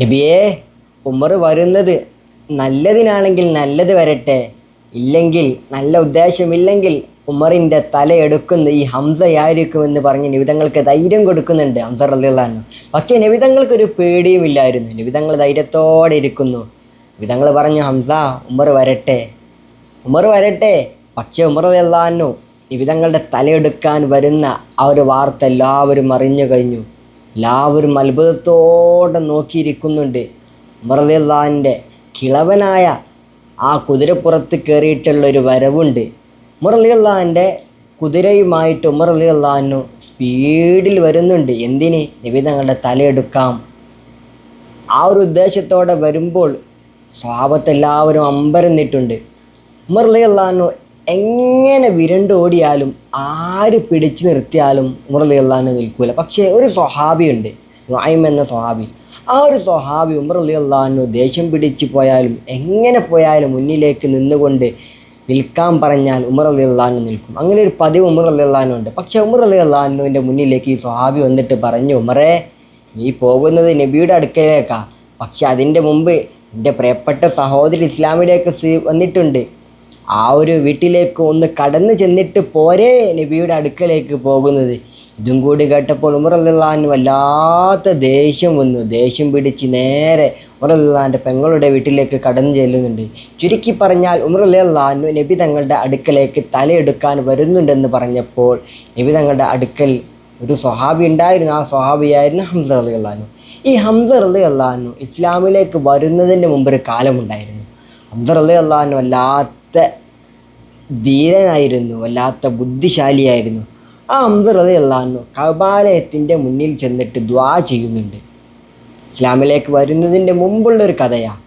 നബിയേ ഉമർ വരുന്നത് നല്ലതിനാണെങ്കിൽ നല്ലത് വരട്ടെ. ഇല്ലെങ്കിൽ നല്ല ഉദ്ദേശമില്ലെങ്കിൽ ഉമറിന്റെ തലയെടുക്കുന്ന ഈ ഹംസയായിരിക്കുമെന്ന് പറഞ്ഞ് നിവിധങ്ങൾക്ക് ധൈര്യം കൊടുക്കുന്നുണ്ട് ഹംസ റലിള്ളാന്നു പക്ഷേ നിവിധങ്ങൾക്ക് ഒരു പേടിയുമില്ലായിരുന്നു നിവിധങ്ങൾ ധൈര്യത്തോടെ ഇരിക്കുന്നു. നിവിധങ്ങൾ പറഞ്ഞു ഹംസ ഉമർ വരട്ടെ. ഉമർ വരട്ടെ. പക്ഷേ ഉമർ അള്ളാന്നു നിവിധങ്ങളുടെ തലയെടുക്കാൻ വരുന്ന ആ ഒരു വാർത്ത എല്ലാവരും അറിഞ്ഞു കഴിഞ്ഞു. എല്ലാവരും അത്ഭുതത്തോടെ നോക്കിയിരിക്കുന്നുണ്ട്. മുറലിള്ളാന്റെ കിളവനായ ആ കുതിരപ്പുറത്ത് കയറിയിട്ടുള്ള ഒരു വരവുണ്ട്. മുറലിള്ളാന്റെ കുതിരയുമായിട്ട് ഉമർ സ്പീഡിൽ വരുന്നുണ്ട്. എന്തിന്? നിവിധങ്ങളുടെ തലയെടുക്കാം ആ ഒരു ഉദ്ദേശത്തോടെ വരുമ്പോൾ സ്വഭാവത്തെ എല്ലാവരും അമ്പരന്നിട്ടുണ്ട്. ഉമർ അലി എങ്ങനെ വിരണ്ടോടിയാലും ആര് പിടിച്ചു നിർത്തിയാലും ഉമർ അലി അള്ളഹാനു നിൽക്കൂല. പക്ഷേ ഒരു സ്വഹാബിയുണ്ട് നുഐം എന്ന സ്വഹാബി. ആ ഒരു സ്വഹാബി ഉമർ അലി ദേഷ്യം പിടിച്ചു പോയാലും എങ്ങനെ പോയാലും മുന്നിലേക്ക് നിന്നുകൊണ്ട് നിൽക്കാൻ പറഞ്ഞാൽ ഉമർ അലി അള്ളഹാനു നിൽക്കും. അങ്ങനെ ഒരു പതിവ് ഉമർ അലി അള്ളഹാനു ഉണ്ട്. പക്ഷേ ഉമർ അലി അള്ളഹാനുവിന്റെ മുന്നിലേക്ക് ഈ സ്വഹാബി വന്നിട്ട് പറഞ്ഞു ഉമറേ നീ പോകുന്നത് നബിയുടെ അടുക്കലേക്കാ. പക്ഷെ അതിന്റെ മുമ്പ് എന്റെ പ്രിയപ്പെട്ട സഹോദരി ഇസ്ലാമിലേക്ക് വന്നിട്ടുണ്ട്. ആ ഒരു വീട്ടിലേക്ക് ഒന്ന് കടന്നു ചെന്നിട്ട് പോരെ നബിയുടെ അടുക്കലേക്ക് പോകുന്നത്. ഇതും കൂടി കേട്ടപ്പോൾ ഉമർ അല്ലാൻ വല്ലാത്ത ദേഷ്യം വന്നു. ദേഷ്യം പിടിച്ച് നേരെ ഉമർ അല്ലാന്റെ പെങ്ങളുടെ വീട്ടിലേക്ക് കടന്നു ചെല്ലുന്നുണ്ട്. ചുരുക്കി പറഞ്ഞാൽ ഉമർ അല്ലാന്നു നബി തങ്ങളുടെ അടുക്കലേക്ക് തലയെടുക്കാൻ വരുന്നുണ്ടെന്ന് പറഞ്ഞപ്പോൾ നബി തങ്ങളുടെ അടുക്കൽ ഒരു സ്വഹാബി ഉണ്ടായിരുന്നു. ആ സ്വഹാബിയായിരുന്നു ഹംസ അലി ഈ ഹംസ അലി ഇസ്ലാമിലേക്ക് വരുന്നതിന് മുമ്പ് ഒരു കാലമുണ്ടായിരുന്നു. ഹംസ അലി അള്ളഹാനു വല്ലാത്ത ധീരനായിരുന്നു വല്ലാത്ത ബുദ്ധിശാലിയായിരുന്നു. ആ ഹംസ അള്ളാഹു കബാലയത്തിന്റെ മുന്നിൽ ചെന്നിട്ട് ദ്വാ ചെയ്യുന്നുണ്ട്. ഇസ്ലാമിലേക്ക് വരുന്നതിന്റെ മുമ്പുള്ളൊരു കഥയാണ്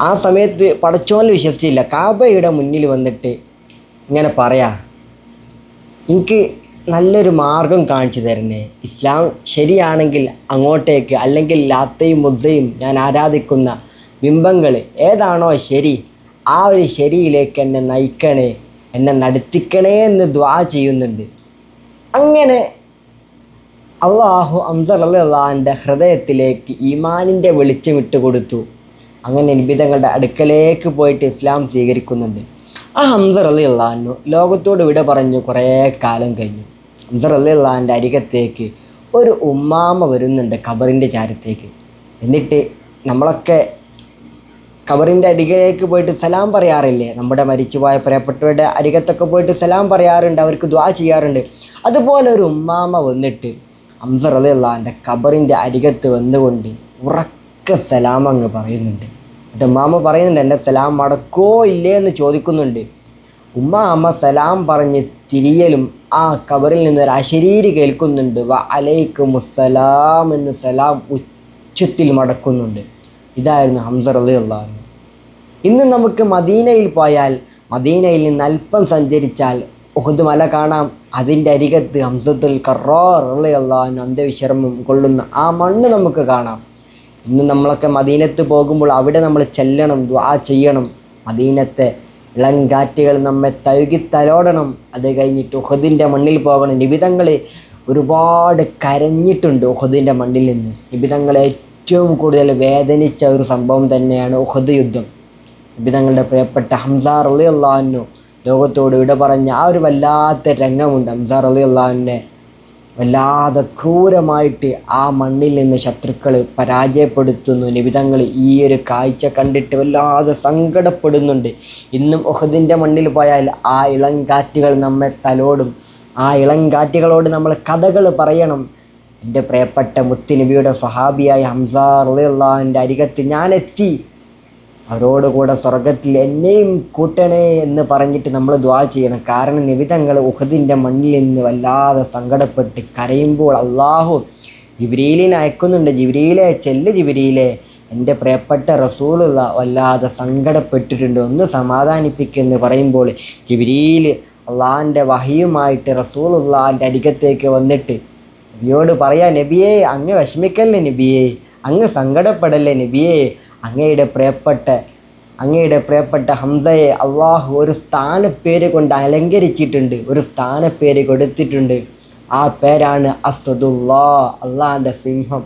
ആ സമയത്ത് പടച്ചോനിൽ വിശ്വസിച്ചില്ല. കാബയുടെ മുന്നിൽ വന്നിട്ട് ഇങ്ങനെ പറയാ എനിക്ക് നല്ലൊരു മാർഗം കാണിച്ചു തരണേ. ഇസ്ലാം ശരിയാണെങ്കിൽ അങ്ങോട്ടേക്ക് അല്ലെങ്കിൽ ലാത്തയും മുസയും ഞാൻ ആരാധിക്കുന്ന ബിംബങ്ങൾ ഏതാണോ ശരി ആ ഒരു ശരിയിലേക്ക് എന്നെ നയിക്കണേ എന്നെ നടത്തിക്കണേ എന്ന് ദ്വാ ചെയ്യുന്നുണ്ട്. അങ്ങനെ അള്ളാഹു അള്ളാഹിന്റെ ഹൃദയത്തിലേക്ക് ഈമാനിന്റെ വെളിച്ചം ഇട്ട് കൊടുത്തു. അങ്ങനെ നിബിതങ്ങളുടെ അടുക്കലേക്ക് പോയിട്ട് ഇസ്ലാം സ്വീകരിക്കുന്നുണ്ട്. ആ ഹംസർ അലി അള്ളഹാനു ലോകത്തോട് വിട പറഞ്ഞു കുറേ കാലം കഴിഞ്ഞു. ഹംസർ അലി അള്ളഹാന്റെ അരികത്തേക്ക് ഒരു ഉമ്മാമ വരുന്നുണ്ട് ഖബറിന്റെ ചാരത്തേക്ക്. എന്നിട്ട് നമ്മളൊക്കെ ഖബറിന്റെ അരികിലേക്ക് പോയിട്ട് സലാം പറയാറില്ലേ? നമ്മുടെ മരിച്ചുപോയ പ്രിയപ്പെട്ടവരുടെ അരികത്തൊക്കെ പോയിട്ട് സലാം പറയാറുണ്ട് അവർക്ക് ദ്വാ ചെയ്യാറുണ്ട്. അതുപോലെ ഒരു ഉമ്മാമ വന്നിട്ട് അംസർ അലി അള്ളാഹിന്റെ ഖബറിന്റെ അരികത്ത് വന്നുകൊണ്ട് ഉറക്ക സലാം അങ്ങ് പറയുന്നുണ്ട്. എന്നിട്ട് ഉമ്മാമ പറയുന്നുണ്ട് എന്റെ സലാം മടക്കോ ഇല്ലേ? എന്ന് ചോദിക്കുന്നുണ്ട്. ഉമ്മാമ സലാം പറഞ്ഞ് തിരിയലും ആ ഖബറിൽ നിന്ന് ഒരു അശരീരി കേൾക്കുന്നുണ്ട്. വ അലൈക്കും സലാം എന്ന് സലാം ഉച്ചത്തിൽ മടക്കുന്നുണ്ട്. ഇതായിരുന്നു ഹംസർ അലി അള്ളാഹു ഇന്ന് നമുക്ക് മദീനയിൽ പോയാൽ മദീനയിൽ നിന്ന് അല്പം സഞ്ചരിച്ചാൽ ഒഹുദ് മല കാണാം. അതിന്റെ അരികത്ത് ഹംസത്തുൽ അള്ളാഹു അന്ത്യവിശ്രമം കൊള്ളുന്ന ആ മണ്ണ് നമുക്ക് കാണാം. ഇന്ന് നമ്മളൊക്കെ മദീനത്ത് പോകുമ്പോൾ അവിടെ നമ്മൾ ചെല്ലണം ദ്വാ ചെയ്യണം. മദീനത്തെ ഇളങ്കാറ്റുകൾ നമ്മെ തഴുകി തലോടണം. അത് കഴിഞ്ഞിട്ട് ഉഹദിന്റെ മണ്ണിൽ പോകണം. നിബിതങ്ങൾ ഒരുപാട് കരഞ്ഞിട്ടുണ്ട് ഉഹദിന്റെ മണ്ണിൽ നിന്ന്. നിബിതങ്ങൾ ഏറ്റവും കൂടുതൽ വേദനിച്ച ഒരു സംഭവം തന്നെയാണ് ഉഹദ് യുദ്ധം. നിബിതങ്ങളുടെ പ്രിയപ്പെട്ട ഹംസാർ അലി അള്ളാഹുനു ലോകത്തോട് വിട പറഞ്ഞ ആ ഒരു വല്ലാത്ത രംഗമുണ്ട്. ഹംസാർ അലി അള്ളാഹുവിനെ വല്ലാതെ ക്രൂരമായിട്ട് ആ മണ്ണിൽ നിന്ന് ശത്രുക്കൾ പരാജയപ്പെടുത്തുന്നു. നിബിതങ്ങൾ ഈ ഒരു കാഴ്ച കണ്ടിട്ട് വല്ലാതെ സങ്കടപ്പെടുന്നുണ്ട്. ഇന്നും ഒഹദിന്റെ മണ്ണിൽ പോയാൽ ആ ഇളങ്കാറ്റുകൾ നമ്മെ തലോടും. ആ ഇളങ്കാറ്റുകളോട് നമ്മൾ കഥകൾ പറയണം. എന്റെ പ്രിയപ്പെട്ട മുത്തുനബിയുടെ സഹാബിയായ ഹംസാർ അള്ളാഹിന്റെ അരികത്ത് ഞാനെത്തി. അവരോടുകൂടെ സ്വർഗത്തിൽ എന്നെയും കൂട്ടണേ എന്ന് പറഞ്ഞിട്ട് നമ്മൾ ദ്വാ ചെയ്യണം. കാരണം നിബിതങ്ങൾ ഉഹദിന്റെ മണ്ണിൽ നിന്ന് വല്ലാതെ സങ്കടപ്പെട്ട് കരയുമ്പോൾ അള്ളാഹു ജിബ്രീലിനെ അയക്കുന്നുണ്ട്. ജിബ്രീലെ ചെല്ല് ജിബ്രീലെ. എന്റെ പ്രിയപ്പെട്ട റസൂലുള്ള വല്ലാതെ സങ്കടപ്പെട്ടിട്ടുണ്ട്. ഒന്ന് സമാധാനിപ്പിക്കുമെന്ന് പറയുമ്പോൾ ജിബ്രീൽ അള്ളാഹിന്റെ വഹിയുമായിട്ട് റസൂലുള്ളാഹിന്റെ അരികത്തേക്ക് വന്നിട്ട് നബിയോട് പറയാ നബിയെ അങ്ങ് വിഷമിക്കല്ലേ നബിയെ? അങ്ങ് സങ്കടപ്പെടല്ലേ നബിയെ? അങ്ങയുടെ പ്രിയപ്പെട്ട അങ്ങയുടെ പ്രിയപ്പെട്ട ഹംസയെ അള്ളാഹു ഒരു സ്ഥാനപ്പേര് കൊണ്ട് അലങ്കരിച്ചിട്ടുണ്ട് ഒരു സ്ഥാനപ്പേര് കൊടുത്തിട്ടുണ്ട്. ആ പേരാണ് അസദുല്ലാ അള്ളാഹിന്റെ സിംഹം.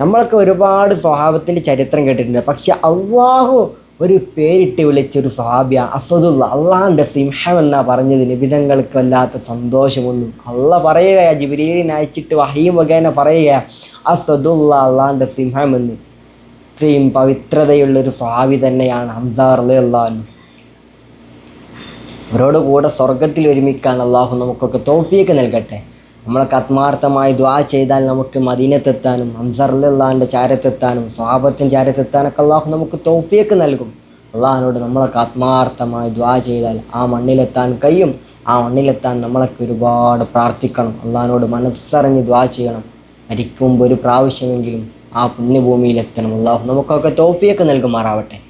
നമ്മളൊക്കെ ഒരുപാട് സ്വഭാവത്തിന്റെ ചരിത്രം കേട്ടിട്ടുണ്ട്. പക്ഷെ അള്ളാഹു ഒരു പേരിട്ട് വിളിച്ചൊരു സ്വഹാബിയ അസദുള്ള അള്ളാഹിന്റെ സിംഹം എന്നാ പറഞ്ഞത് നിബിതങ്ങൾക്ക് വല്ലാത്ത സന്തോഷമൊന്നും അള്ള പറയുകയാ ജിബിരീലിനെ അയച്ചിട്ട് വഹീം വകേന പറയുകയാ അസദുള്ള അള്ളാഹിന്റെ സിംഹം എന്ന്. ഇത്രയും പവിത്രതയുള്ളൊരു സ്വാവി തന്നെയാണ് ഹംസാർ അള്ളാഹു അവരോട് കൂടെ സ്വർഗത്തിൽ ഒരുമിക്കാൻ അള്ളാഹു നമുക്കൊക്കെ തോഫിയൊക്കെ നൽകട്ടെ. നമ്മളൊക്കെ ആത്മാർത്ഥമായി ദ്വാ ചെയ്താൽ നമുക്ക് മദീനത്തെത്താനും അംസറിലുള്ളാന്റെ ചാരത്തെത്താനും സ്വാപത്തിന്റെ ചാരത്തെത്താനൊക്കെ അള്ളാഹു നമുക്ക് തോഫിയൊക്കെ നൽകും. അള്ളാഹിനോട് നമ്മളൊക്കെ ആത്മാർത്ഥമായി ദ്വാ ചെയ്താൽ ആ മണ്ണിലെത്താൻ കഴിയും. ആ മണ്ണിലെത്താൻ നമ്മളൊക്കെ ഒരുപാട് പ്രാർത്ഥിക്കണം. അള്ളാഹിനോട് മനസ്സറിഞ്ഞ് ദ്വാ ചെയ്യണം. മരിക്കുമ്പോൾ ഒരു പ്രാവശ്യമെങ്കിലും ആ പുണ്യഭൂമിയിലെത്തണം. അള്ളാഹു നമുക്കൊക്കെ തോഫിയൊക്കെ നൽകുമാറാവട്ടെ.